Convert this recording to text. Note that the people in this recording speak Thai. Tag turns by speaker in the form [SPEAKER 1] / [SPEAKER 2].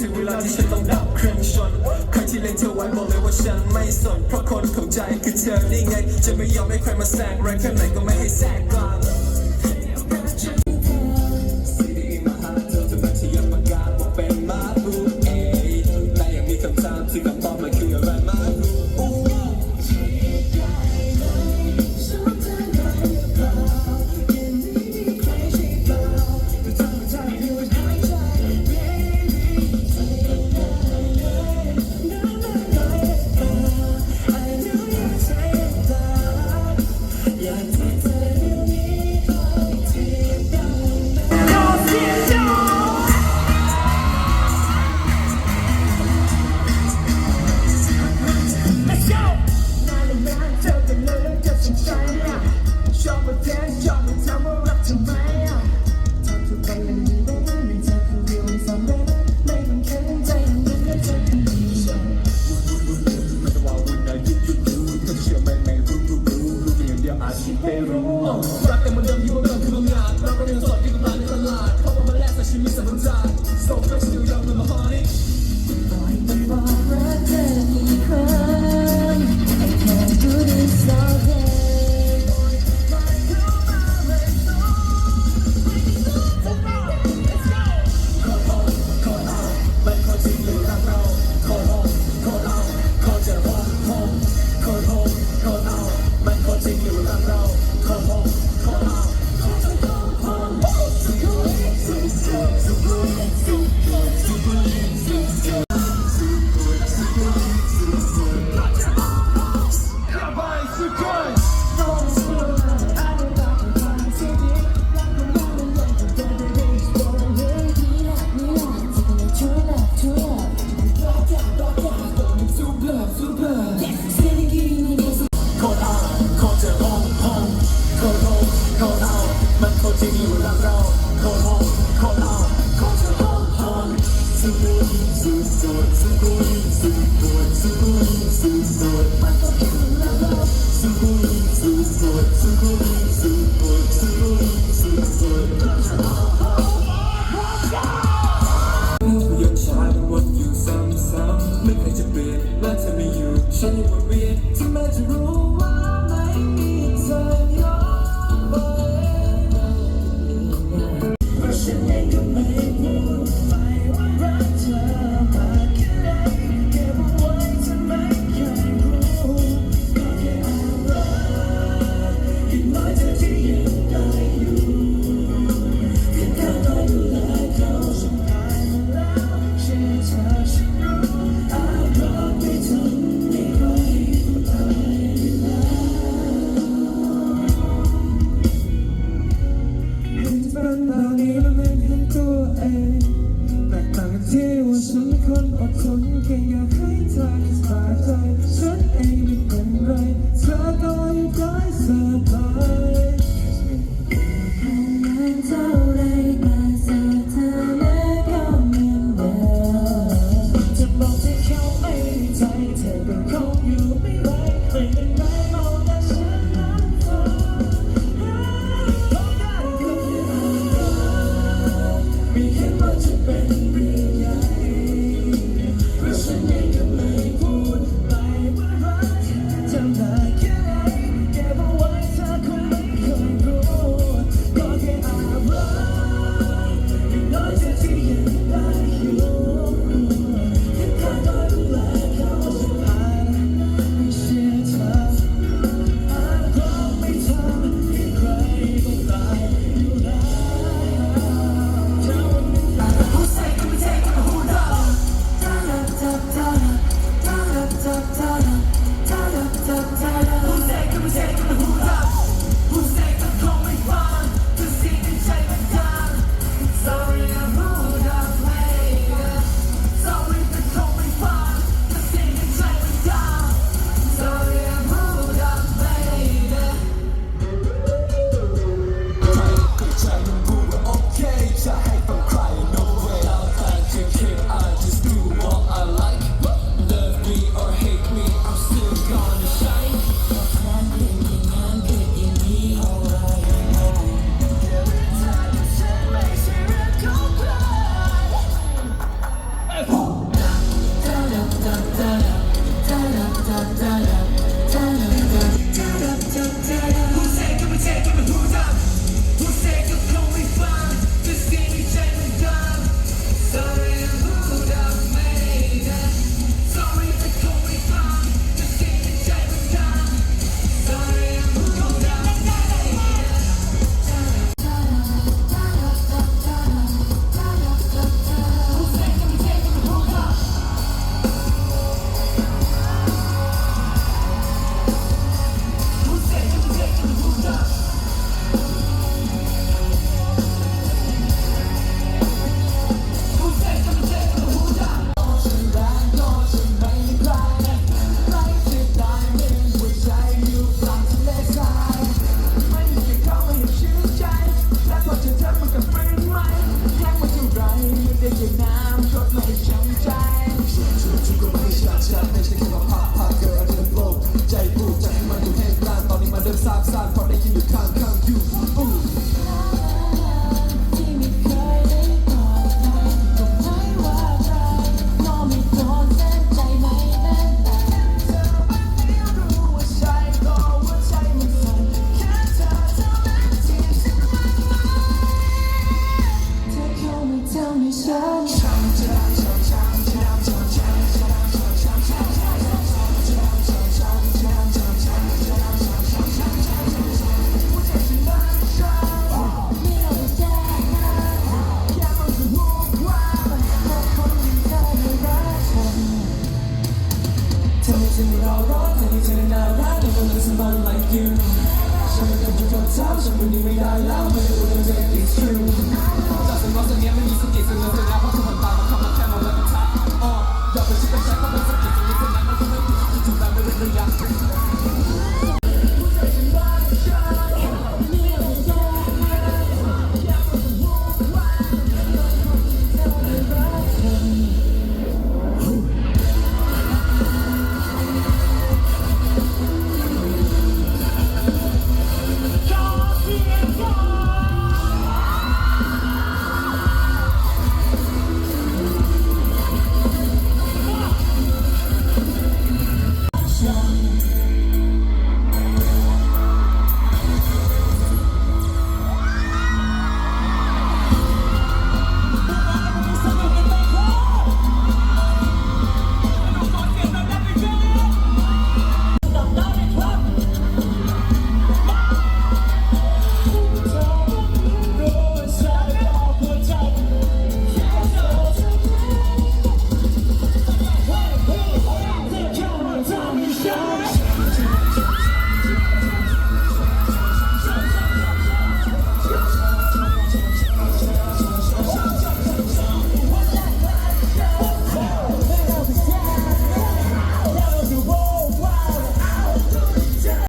[SPEAKER 1] ถึเวลาที่ฉันต้องดับเครื่อ
[SPEAKER 2] งชนใครที่เล่นเธอ
[SPEAKER 1] ไว้บอกเลยว่าฉันไม่สน เพราะคนของใจ
[SPEAKER 2] คือเธอ
[SPEAKER 1] นี่ไง จะไม่ยอมให้ใครมาแซงแรงแค่ไหนก็ไม่ให้แซงกลาง so fresh. สับสนแค่อยากให้เธอ She would all wrong, and he's in and around, never let somebody like you. She would come to your town, she would even die loud, but it wouldn't take it's true. จากสิ่งรอบตัวเนี้ยไม่มีสกิลสิ่งเดียวเสร็จแล้วเพราะทุกคนตามมาคำมาแค่มาเวลา
[SPEAKER 2] ทักอ๋อ
[SPEAKER 1] อยากเป็นชิปเป็นแชมป์ก็เป็
[SPEAKER 2] นสกิล